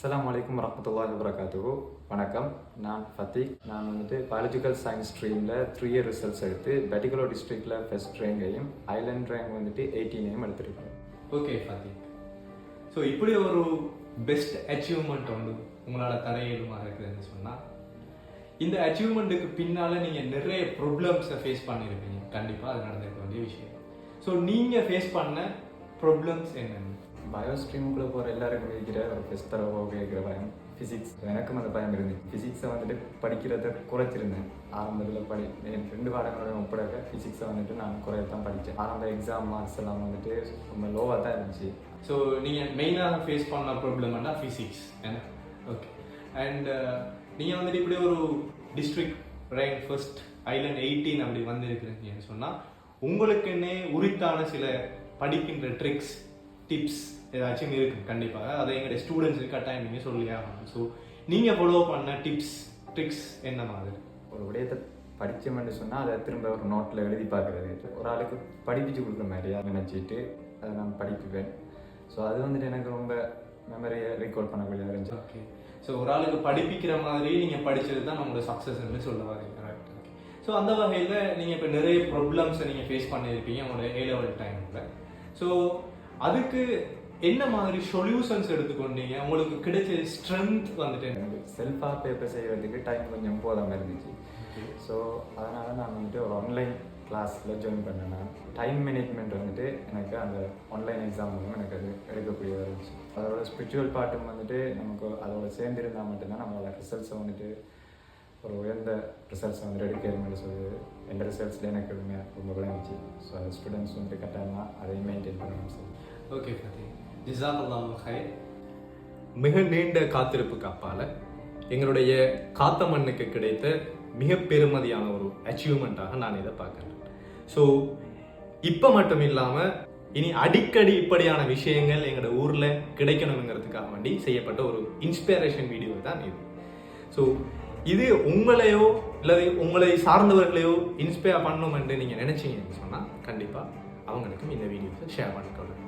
அஸ்லாம் வலைக்கம் வரமத்துல்லாஹி வரகாத்துஹு வணக்கம். நான் ஃபத்தீக் நான் வந்துட்டு பயாலஜிக்கல் சயின்ஸ் ஸ்ட்ரீமில் த்ரீ இயர் ரிசல்ட்ஸ் எடுத்து பெட்டிகுலோ டிஸ்ட்ரிக்டில் ஃபஸ்ட் ரேங்கையும் ஐலண்ட் ரேங்க் வந்துட்டு எயிட்டீனையும் எடுத்திருக்கேன். ஓகே ஃபத்தீக் ஸோ இப்படி ஒரு பெஸ்ட் அச்சீவ்மெண்ட் வந்து உங்களால் தர இயலுமா இருக்குதுன்னு சொன்னால் இந்த அச்சீவ்மெண்ட்டுக்கு பின்னால் நீங்கள் நிறைய ப்ராப்ளம்ஸை ஃபேஸ் பண்ணியிருப்பீங்க கண்டிப்பாக அது நடந்திருக்க வேண்டிய விஷயம். ஸோ நீங்கள் ஃபேஸ் பண்ண ப்ராப்ளம்ஸ் என்னென்ன? பயோ ஸ்ட்ரீமுக்குள்ளே போகிற எல்லாருக்கும் இருக்கிற ஒரு பெஸ்ட் கேட்குற பயம். ஃபிசிக்ஸ் எனக்கும் அந்த பயம் இருந்தது. ஃபிசிக்ஸை வந்துட்டு படிக்கிறத குறைச்சிருந்தேன். ஆரம்பத்தில் படி. என் ரெண்டு பாடங்களோட ஒப்படைக்க ஃபிசிக்ஸை வந்துட்டு நான் குறையத்தான் படித்தேன். ஆரம்ப எக்ஸாம் மார்க்ஸ் எல்லாம் வந்துட்டு ரொம்ப லோவாக தான் இருந்துச்சு. ஸோ நீங்கள் மெயினாக ஃபேஸ் பண்ண ப்ராப்ளம்னா ஃபிசிக்ஸ் ஓகே அண்ட் நீங்கள் வந்துட்டு இப்படி ஒரு district rank first island eighteen அப்படி வந்திருக்கிறீங்கன்னு சொன்னால் உங்களுக்குன்னே உரித்தான சில படிக்கின்ற ட்ரிக்ஸ் டிப்ஸ் ஏதாச்சும் இருக்கு கண்டிப்பாக அதை எங்களுடைய ஸ்டூடெண்ட்ஸுக்கு கட்டாயம் நீங்கள் சொல்லியே ஆகணும். ஸோ நீங்கள் ஃபாலோ பண்ண டிப்ஸ் ட்ரிக்ஸ் என்ன மாதிரி? ஒரு விடயத்தை படித்தோம்னு சொன்னால் அதை திரும்ப ஒரு நோட்டில் எழுதி பார்க்குறது. ஒரு ஆளுக்கு படிப்பிச்சு கொடுக்குற மாதிரியா நினச்சிட்டு அதை நான் படிப்புவேன் ஸோ அது வந்துட்டு எனக்கு ரொம்ப மெமரியை ரீகால் பண்ணக்கூடியதாக இருந்துச்சு ஓகே ஸோ ஒரு ஆளுக்கு படிப்பிக்கிற மாதிரி நீங்கள் படிச்சது தான் நம்மளோட சக்ஸஸ்ன்னு சொல்ல வரீங்க. ஓகே ஸோ அந்த வகையில் நீங்கள் இப்போ நிறைய ப்ராப்ளம்ஸை நீங்கள் ஃபேஸ் பண்ணியிருப்பீங்க உங்களோட ஏ லெவல் டைமில் ஸோ அதுக்கு என்ன மாதிரி சொல்யூஷன்ஸ் எடுத்துக்கொண்டீங்க? உங்களுக்கு கிடைச்ச ஸ்ட்ரென்த் வந்துட்டு எனக்கு செல்ஃபாக பேப்பர் செய்கிறதுக்கு டைம் கொஞ்சம் போதாமல் இருந்துச்சு. ஸோ அதனால் நான் வந்துட்டு ஒரு ஆன்லைன் கிளாஸில் ஜாயின் பண்ணேன் நான். டைம் மேனேஜ்மெண்ட் வந்துட்டு எனக்கு அந்த ஆன்லைன் எக்ஸாம் மூலம் எனக்கு அது எடுக்கக்கூடியதாக இருந்துச்சு அதோட ஸ்பிரிச்சுவல் பார்ட்டும் வந்துட்டு நமக்கு அதோட சேர்ந்திருந்தால் மட்டும்தான் நம்மளோட ரிசல்ட்ஸை வந்துட்டு ஒரு உயர்ந்த ரிசல்ட்ஸ் வந்துட்டு எடுக்கணும்னு சொல்லி எந்த ரிசல்ட்ஸில் எனக்கு எதுவுமே ரொம்ப விளங்குச்சு ஸோ அது ஸ்டூடெண்ட்ஸ் வந்து கட்டாயமாக அதையும் மெயின்டைன் பண்ணணும் சார் ஓகே ஃபத்தி ஜிசாக்குல்லாம் ஹை மிக நீண்ட காத்திருப்புக்கு அப்பால எங்களுடைய காத்த மண்ணுக்கு கிடைத்த மிக பெருமதியான ஒரு அச்சீவ்மெண்ட்டாக நான் இதை பார்க்குறேன். ஸோ இப்போ மட்டும் இல்லாமல் இனி அடிக்கடி இப்படியான விஷயங்கள் எங்களோட ஊரில் கிடைக்கணுங்கிறதுக்காக வேண்டி செய்யப்பட்ட ஒரு இன்ஸ்பிரேஷன் வீடியோ தான் இது. ஸோ இது உங்களையோ இல்லை உங்களை சார்ந்தவர்களையோ இன்ஸ்பயர் பண்ணணும் என்று நீங்கள் நினைச்சீங்கன்னு சொன்னால் கண்டிப்பாக அவங்களுக்கும் இந்த வீடியோஸை ஷேர் பண்ணிக்கொள்ளுங்க